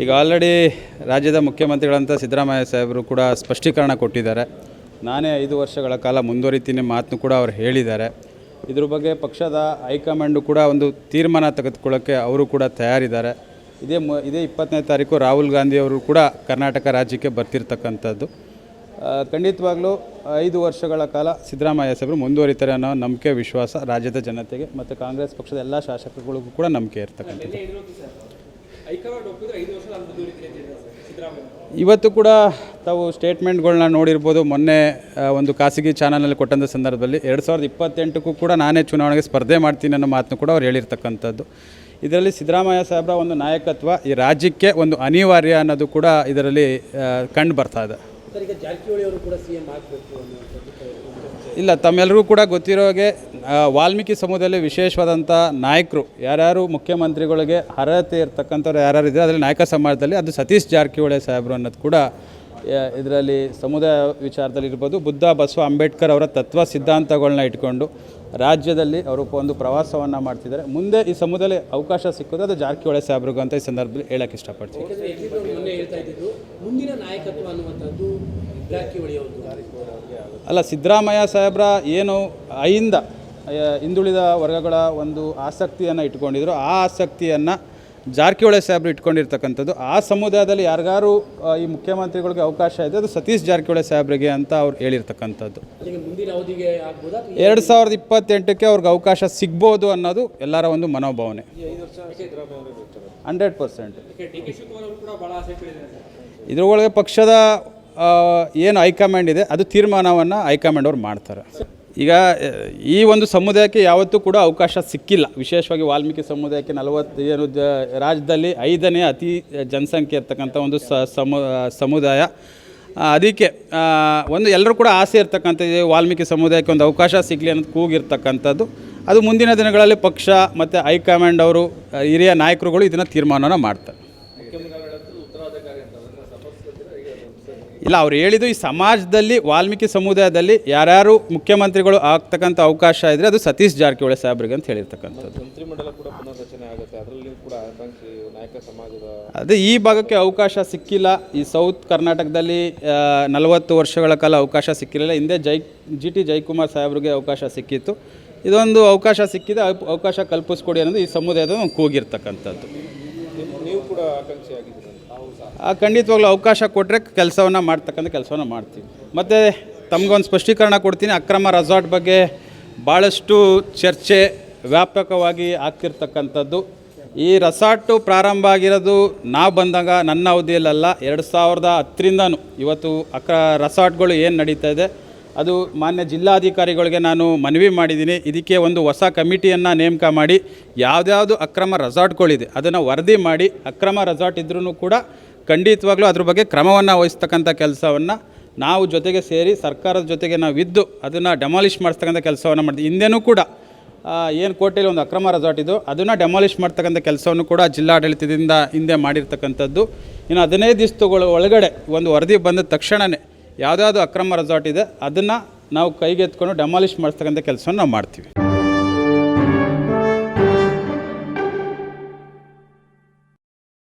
ಈಗ ಆಲ್ರೆಡಿ ರಾಜ್ಯದ ಮುಖ್ಯಮಂತ್ರಿಗಳಂತ ಸಿದ್ದರಾಮಯ್ಯ ಸಾಹೇಬರು ಕೂಡ ಸ್ಪಷ್ಟೀಕರಣ ಕೊಟ್ಟಿದ್ದಾರೆ. ನಾನೇ ಐದು ವರ್ಷಗಳ ಕಾಲ ಮುಂದುವರಿತೀನಿ ಮಾತನ್ನು ಕೂಡ ಅವ್ರು ಹೇಳಿದ್ದಾರೆ. ಇದ್ರ ಬಗ್ಗೆ ಪಕ್ಷದ ಹೈಕಮಾಂಡು ಕೂಡ ಒಂದು ತೀರ್ಮಾನ ತೆಗೆದುಕೊಳ್ಳೋಕ್ಕೆ ಅವರು ಕೂಡ ತಯಾರಿದ್ದಾರೆ. ಇದೇ ಮ, ಇದೇ ಇಪ್ಪತ್ತನೇ ತಾರೀಕು ರಾಹುಲ್ ಗಾಂಧಿ ಅವರು ಕೂಡ ಕರ್ನಾಟಕ ರಾಜ್ಯಕ್ಕೆ ಬರ್ತಿರ್ತಕ್ಕಂಥದ್ದು. ಖಂಡಿತವಾಗ್ಲೂ ಐದು ವರ್ಷಗಳ ಕಾಲ ಸಿದ್ದರಾಮಯ್ಯ ಸಾಹೇಬರು ಮುಂದುವರಿತಾರೆ ಅನ್ನೋ ನಂಬಿಕೆ, ವಿಶ್ವಾಸ ರಾಜ್ಯದ ಜನತೆಗೆ, ಮತ್ತು ಕಾಂಗ್ರೆಸ್ ಪಕ್ಷದ ಎಲ್ಲ ಶಾಸಕರುಗಳಿಗೂ ಕೂಡ ನಂಬಿಕೆ ಇರ್ತಕ್ಕಂಥದ್ದು. ಇವತ್ತು ಕೂಡ ತಾವು ಸ್ಟೇಟ್ಮೆಂಟ್ಗಳನ್ನ ನೋಡಿರ್ಬೋದು. ಮೊನ್ನೆ ಒಂದು ಖಾಸಗಿ ಚಾನಲಲ್ಲಿ ಕೊಟ್ಟಂಥ ಸಂದರ್ಭದಲ್ಲಿ ಎರಡು ಸಾವಿರದ ಇಪ್ಪತ್ತೆಂಟಕ್ಕೂ ಕೂಡ ನಾನೇ ಚುನಾವಣೆಗೆ ಸ್ಪರ್ಧೆ ಮಾಡ್ತೀನಿ ಅನ್ನೋ ಮಾತನ್ನು ಕೂಡ ಅವ್ರು ಹೇಳಿರ್ತಕ್ಕಂಥದ್ದು. ಇದರಲ್ಲಿ ಸಿದ್ದರಾಮಯ್ಯ ಸಾಹೇಬರ ಒಂದು ನಾಯಕತ್ವ ಈ ರಾಜ್ಯಕ್ಕೆ ಒಂದು ಅನಿವಾರ್ಯ ಅನ್ನೋದು ಕೂಡ ಇದರಲ್ಲಿ ಕಂಡು ಬರ್ತಾ ಇದೆ. ಕೂಡ ಇಲ್ಲ ತಮ್ಮೆಲ್ಲರಿಗೂ ಕೂಡ ಗೊತ್ತಿರೋ ಹಾಗೆ ವಾಲ್ಮೀಕಿ ಸಮುದಾಯದಲ್ಲಿ ವಿಶೇಷವಾದಂಥ ನಾಯಕರು, ಯಾರ್ಯಾರು ಮುಖ್ಯಮಂತ್ರಿಗಳಿಗೆ ಅರ್ಹತೆ ಇರ್ತಕ್ಕಂಥವ್ರು ಯಾರ್ಯಾರು ಇದ್ದಾರೆ ಅದರಲ್ಲಿ ನಾಯಕ ಸಮಾಜದಲ್ಲಿ ಅದು ಸತೀಶ್ ಜಾರಕಿಹೊಳಿ ಸಾಹೇಬರು ಅನ್ನೋದು ಕೂಡ ಇದರಲ್ಲಿ ಸಮುದಾಯ ವಿಚಾರದಲ್ಲಿ ಇರ್ಬೋದು ಬುದ್ಧ ಬಸವ ಅಂಬೇಡ್ಕರ್ ಅವರ ತತ್ವ ಸಿದ್ಧಾಂತಗಳನ್ನ ಇಟ್ಕೊಂಡು ರಾಜ್ಯದಲ್ಲಿ ಅವರು ಒಂದು ಪ್ರವಾಸವನ್ನು ಮಾಡ್ತಿದ್ದಾರೆ. ಮುಂದೆ ಈ ಸಮುದಾಯದಲ್ಲಿ ಅವಕಾಶ ಸಿಕ್ಕೋದು ಅದು ಜಾರಕಿಹೊಳಿ ಸಾಹೇಬ್ರಿಗೂ ಅಂತ ಈ ಸಂದರ್ಭದಲ್ಲಿ ಹೇಳಕ್ಕೆ ಇಷ್ಟಪಡ್ತೀವಿ ಅಲ್ಲ ಸಿದ್ದರಾಮಯ್ಯ ಸಾಹೇಬ್ರ ಏನು ಐಯಿಂದ ಆ, ಹಿಂದುಳಿದ ವರ್ಗಗಳ ಒಂದು ಆಸಕ್ತಿಯನ್ನು ಇಟ್ಕೊಂಡಿದ್ರು. ಆ ಆಸಕ್ತಿಯನ್ನು ಜಾರಕಿಹೊಳಿ ಸಾಹೇಬ್ರು ಇಟ್ಕೊಂಡಿರ್ತಕ್ಕಂಥದ್ದು ಆ ಸಮುದಾಯದಲ್ಲಿ ಯಾರಿಗಾರು ಈ ಮುಖ್ಯಮಂತ್ರಿಗಳಿಗೆ ಅವಕಾಶ ಇದೆ ಅದು ಸತೀಶ್ ಜಾರಕಿಹೊಳಿ ಸಾಹೇಬ್ರಿಗೆ ಅಂತ ಅವ್ರು ಹೇಳಿರ್ತಕ್ಕಂಥದ್ದು. ಎರಡು ಸಾವಿರದ ಇಪ್ಪತ್ತೆಂಟಕ್ಕೆ ಅವ್ರಿಗೆ ಅವಕಾಶ ಸಿಗ್ಬೋದು ಅನ್ನೋದು ಎಲ್ಲರ ಒಂದು ಮನೋಭಾವನೆ. Hundred percent. ಇದ್ರೊಳಗೆ ಪಕ್ಷದ ಏನು ಹೈಕಮಾಂಡ್ ಇದೆ ಅದು ತೀರ್ಮಾನವನ್ನು ಹೈಕಮಾಂಡ್ ಅವ್ರು ಮಾಡ್ತಾರೆ. ಈಗ ಈ ಒಂದು ಸಮುದಾಯಕ್ಕೆ ಯಾವತ್ತೂ ಕೂಡ ಅವಕಾಶ ಸಿಕ್ಕಿಲ್ಲ. ವಿಶೇಷವಾಗಿ ವಾಲ್ಮೀಕಿ ಸಮುದಾಯಕ್ಕೆ ನಲವತ್ತು ಏನು ರಾಜ್ಯದಲ್ಲಿ ಐದನೇ ಅತಿ ಜನಸಂಖ್ಯೆ ಇರ್ತಕ್ಕಂಥ ಒಂದು ಸಮು ಸಮುದಾಯ. ಅದಕ್ಕೆ ಒಂದು ಎಲ್ಲರೂ ಕೂಡ ಆಸೆ ಇರ್ತಕ್ಕಂಥ ವಾಲ್ಮೀಕಿ ಸಮುದಾಯಕ್ಕೆ ಒಂದು ಅವಕಾಶ ಸಿಗಲಿ ಅನ್ನೋದು ಕೂಗಿರ್ತಕ್ಕಂಥದ್ದು. ಅದು ಮುಂದಿನ ದಿನಗಳಲ್ಲಿ ಪಕ್ಷ ಮತ್ತು ಹೈಕಮಾಂಡ್ ಅವರು ಹಿರಿಯ ನಾಯಕರುಗಳು ಇದನ್ನು ತೀರ್ಮಾನನ ಮಾಡ್ತಾರೆ. ಇಲ್ಲ ಅವ್ರು ಹೇಳಿದ್ದು ಈ ಸಮಾಜದಲ್ಲಿ ವಾಲ್ಮೀಕಿ ಸಮುದಾಯದಲ್ಲಿ ಯಾರ್ಯಾರು ಮುಖ್ಯಮಂತ್ರಿಗಳು ಆಗ್ತಕ್ಕಂಥ ಅವಕಾಶ ಇದ್ದರೆ ಅದು ಸತೀಶ್ ಜಾರಕಿಹೊಳಿ ಸಾಹೇಬ್ರಿಗೆ ಅಂತ ಹೇಳಿರ್ತಕ್ಕಂಥದ್ದು. ಅದು ಈ ಭಾಗಕ್ಕೆ ಅವಕಾಶ ಸಿಕ್ಕಿಲ್ಲ. ಈ ಸೌತ್ ಕರ್ನಾಟಕದಲ್ಲಿ ನಲವತ್ತು ವರ್ಷಗಳ ಕಾಲ ಅವಕಾಶ ಸಿಕ್ಕಿರಲಿಲ್ಲ. ಹಿಂದೆ ಜೈ ಜಿ ಟಿ ಜಯಕುಮಾರ್ ಸಾಹೇಬ್ರಿಗೆ ಅವಕಾಶ ಸಿಕ್ಕಿತ್ತು. ಇದೊಂದು ಅವಕಾಶ ಸಿಕ್ಕಿದೆ. ಅವಕಾಶ ಕಲ್ಪಿಸ್ಕೊಡಿ ಅನ್ನೋದು ಈ ಸಮುದಾಯದ ಕೂಗಿರ್ತಕ್ಕಂಥದ್ದು. ನೀವು ಕೂಡ ಆಕಾಂಕ್ಷಿ ಖಂಡಿತವಾಗ್ಲೂ ಅವಕಾಶ ಕೊಟ್ಟರೆ ಕೆಲಸವನ್ನು ಮಾಡ್ತಕ್ಕಂಥ ಕೆಲಸವನ್ನು ಮಾಡ್ತೀವಿ. ಮತ್ತು ತಮಗೊಂದು ಸ್ಪಷ್ಟೀಕರಣ ಕೊಡ್ತೀನಿ, ಅಕ್ರಮ ರೆಸಾರ್ಟ್ ಬಗ್ಗೆ ಭಾಳಷ್ಟು ಚರ್ಚೆ ವ್ಯಾಪಕವಾಗಿ ಆಗ್ತಿರ್ತಕ್ಕಂಥದ್ದು. ಈ ರೆಸಾರ್ಟು ಪ್ರಾರಂಭ ಆಗಿರೋದು ನಾವು ಬಂದಾಗ, ನನ್ನ ಅವಧಿಯಲ್ಲಲ್ಲ, ಎರಡು ಸಾವಿರದ ಹತ್ತರಿಂದನೂ ಇವತ್ತು ಅಕ್ರ ರೆಸಾರ್ಟ್ಗಳು ಏನು ನಡೀತಾ ಇದೆ ಅದು ಮಾನ್ಯ ಜಿಲ್ಲಾಧಿಕಾರಿಗಳಿಗೆ ನಾನು ಮನವಿ ಮಾಡಿದ್ದೀನಿ. ಇದಕ್ಕೆ ಒಂದು ಹೊಸ ಕಮಿಟಿಯನ್ನು ನೇಮಕ ಮಾಡಿ, ಯಾವುದ್ಯಾವುದು ಅಕ್ರಮ ರೆಸಾರ್ಟ್ಗಳಿದೆ ಅದನ್ನು ವರದಿ ಮಾಡಿ, ಅಕ್ರಮ ರೆಸಾರ್ಟ್ ಇದ್ರೂ ಕೂಡ ಖಂಡಿತವಾಗ್ಲೂ ಅದ್ರ ಬಗ್ಗೆ ಕ್ರಮವನ್ನು ವಹಿಸ್ತಕ್ಕಂಥ ಕೆಲಸವನ್ನು ನಾವು ಜೊತೆಗೆ ಸೇರಿ ಸರ್ಕಾರದ ಜೊತೆಗೆ ನಾವು ಇದ್ದು ಅದನ್ನು ಡೆಮಾಲಿಷ್ ಮಾಡಿಸ್ತಕ್ಕಂಥ ಕೆಲಸವನ್ನು ಮಾಡ್ತೀವಿ. ಹಿಂದೆನೂ ಕೂಡ ಏನು ಕೋಟೆಯಲ್ಲಿ ಒಂದು ಅಕ್ರಮ ರೆಸಾರ್ಟ್ ಇದು ಅದನ್ನು ಡೆಮಾಲಿಷ್ ಮಾಡ್ತಕ್ಕಂಥ ಕೆಲಸವನ್ನು ಕೂಡ ಜಿಲ್ಲಾಡಳಿತದಿಂದ ಹಿಂದೆ ಮಾಡಿರ್ತಕ್ಕಂಥದ್ದು. ಇನ್ನು ಹದಿನೈದು ದಿವಸಗಳ ಒಳಗಡೆ ಒಂದು ವರದಿ ಬಂದ ತಕ್ಷಣವೇ ಯಾವುದ್ಯಾವುದು ಅಕ್ರಮ ರೆಸಾರ್ಟ್ ಇದೆ ಅದನ್ನು ನಾವು ಕೈಗೆತ್ಕೊಂಡು ಡೆಮಾಲಿಷ್ ಮಾಡಿಸ್ತಕ್ಕಂಥ ಕೆಲಸವನ್ನು ನಾವು ಮಾಡ್ತೀವಿ.